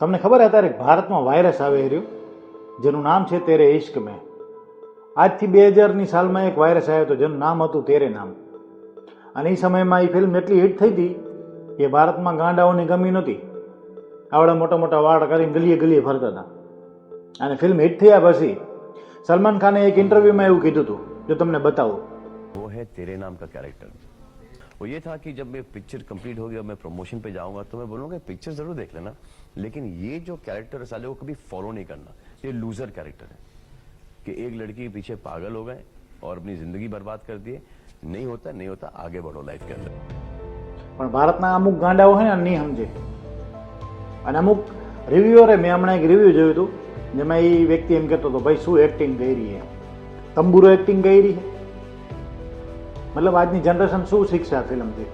તમને ખબર અત્યારે ભારતમાં વાયરસ આવી રહ્યું. જેનું નામ છે તેરે ઇશ્ક મેં. આજથી બે હજારની સાલમાં એક વાયરસ આવ્યો હતો જેનું નામ હતું તેરે નામ. અને એ સમયમાં એ ફિલ્મ એટલી હિટ થઈ હતી કે ભારતમાં ગાંડાઓની ગમી નહોતી. આવડા મોટા મોટા વાળ કરીને ગલીએ ગલીએ ફરતા હતા. અને ફિલ્મ હિટ થયા પછી સલમાન ખાને એક ઇન્ટરવ્યૂમાં એવું કીધું હતું. જો તમને બતાવું. વો હે તેરે નામ કા કેરેક્ટર वो ये था कि जब ये पिक्चर कंप्लीट होगी और मैं प्रमोशन पे जाऊंगा तो मैं बोलूंगा पिक्चर जरूर देख लेना लेकिन ये जो कैरेक्टर है साले वो कभी फॉलो नहीं करना ये लूजर कैरेक्टर है कि एक लड़की के पीछे पागल हो गए और अपनी जिंदगी बर्बाद कर दिए नहीं होता नहीं होता आगे बढ़ो लाइफ के अंदर પણ ભારતના અમુક ગાંડાઓ હોય ને નહીં સમજે અને અમુક રિવ્યુઅરે મેં હમણાં એક રિવ્યુ જોયું હતું જેમાં એ વ્યક્તિ એમ કહેતો હતો ભાઈ શું એક્ટિંગ કરી છે તંબુરો એક્ટિંગ કરી છે મતલબ આજની જનરેશન શું શીખશે આ ફિલ્મથી?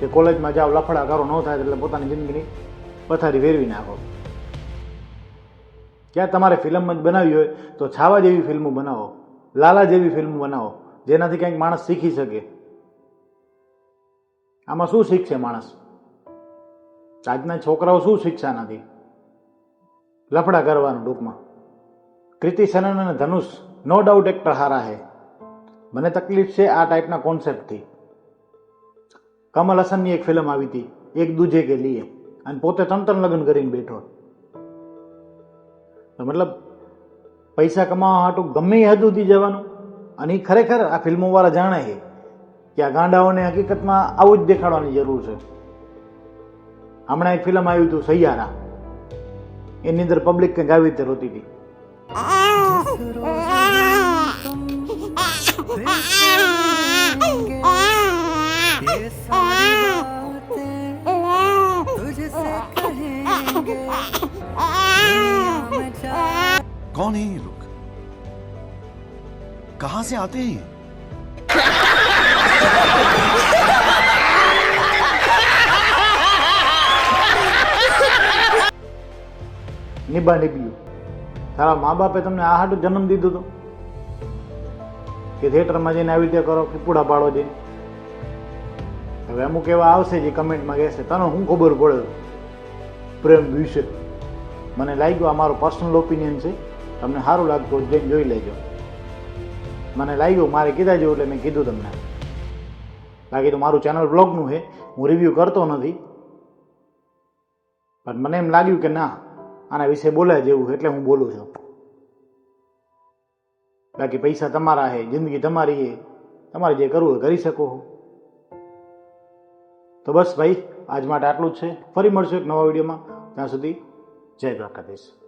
કે કોલેજમાં જાઓ લફડા કરો ન થાય એટલે પોતાની જિંદગીની પથારી વેરવી નાખો. ક્યાં તમારે ફિલ્મ જ બનાવી હોય તો છાવા જેવી ફિલ્મો બનાવો, લાલા જેવી ફિલ્મ બનાવો, જેનાથી કંઈક માણસ શીખી શકે. આમાં શું શીખશે માણસ? આજના છોકરાઓ શું શીખશે નથી લફડા કરવાનું ટૂંકમાં. કૃતિ સનન અને ધનુષ નો ડાઉટ એક્ટર હારા હે. મને તકલીફ છે આ ટાઈપના કોન્સેપ્ટથી કમલ હસનની એક ફિલ્મ આવી હતી, એક દૂજે કે લીએ. અને પોતે ત્રણ ત્રણ લગ્ન કરીને બેઠો. મતલબ, પૈસા કમાવા હાટું ગમે એ હદ સુધી જવાનું. અને એ ખરેખર આ ફિલ્મોવાળા જાણે છે કે આ ગાંડાઓને હકીકતમાં આવું જ દેખાડવાની જરૂર છે. હમણાં એક ફિલ્મ આવ્યું હતું સૈયારા એની અંદર પબ્લિક કંઈક આવી રીતે રોતી હતી. ये सारी बातें तुझसे कहेंगे दुनिया में जा कौन है ये लोग कहां से आते हैं ये? નિભા નીકળ્યું તારા મા બાપે તમને આ હાટું જન્મ દીધો હતો કે થિયેટરમાં જઈને આવી રીતે કરો કે પૂડા પાડો જઈને. હવે અમુક એવા આવશે જે કમેન્ટમાં કહેશે, તને હું ખબર પડે? પ્રેમ વિશે. મને લાગ્યું આ મારો પર્સનલ ઓપિનિયન છે. તમને સારું લાગતું જઈને જોઈ લેજો. મને લાગ્યું, મારે કીધા જેવું એટલે મેં કીધું તમને. બાકી તો મારું ચેનલ બ્લોગનું છે. હું રિવ્યૂ કરતો નથી. પણ મને એમ લાગ્યું કે ના, આના વિશે બોલાય જેવું એટલે હું બોલું છું. બાકી પૈસા તમારા છે જિંદગી તમારી હે. તમારે જે કરવું હોય કરી શકો તો બસ ભાઈ, આજ માટે આટલું જ છે. ફરી મળશું એક નવા વિડીયોમાં. ત્યાં સુધી જય દ્વારકાધીશ.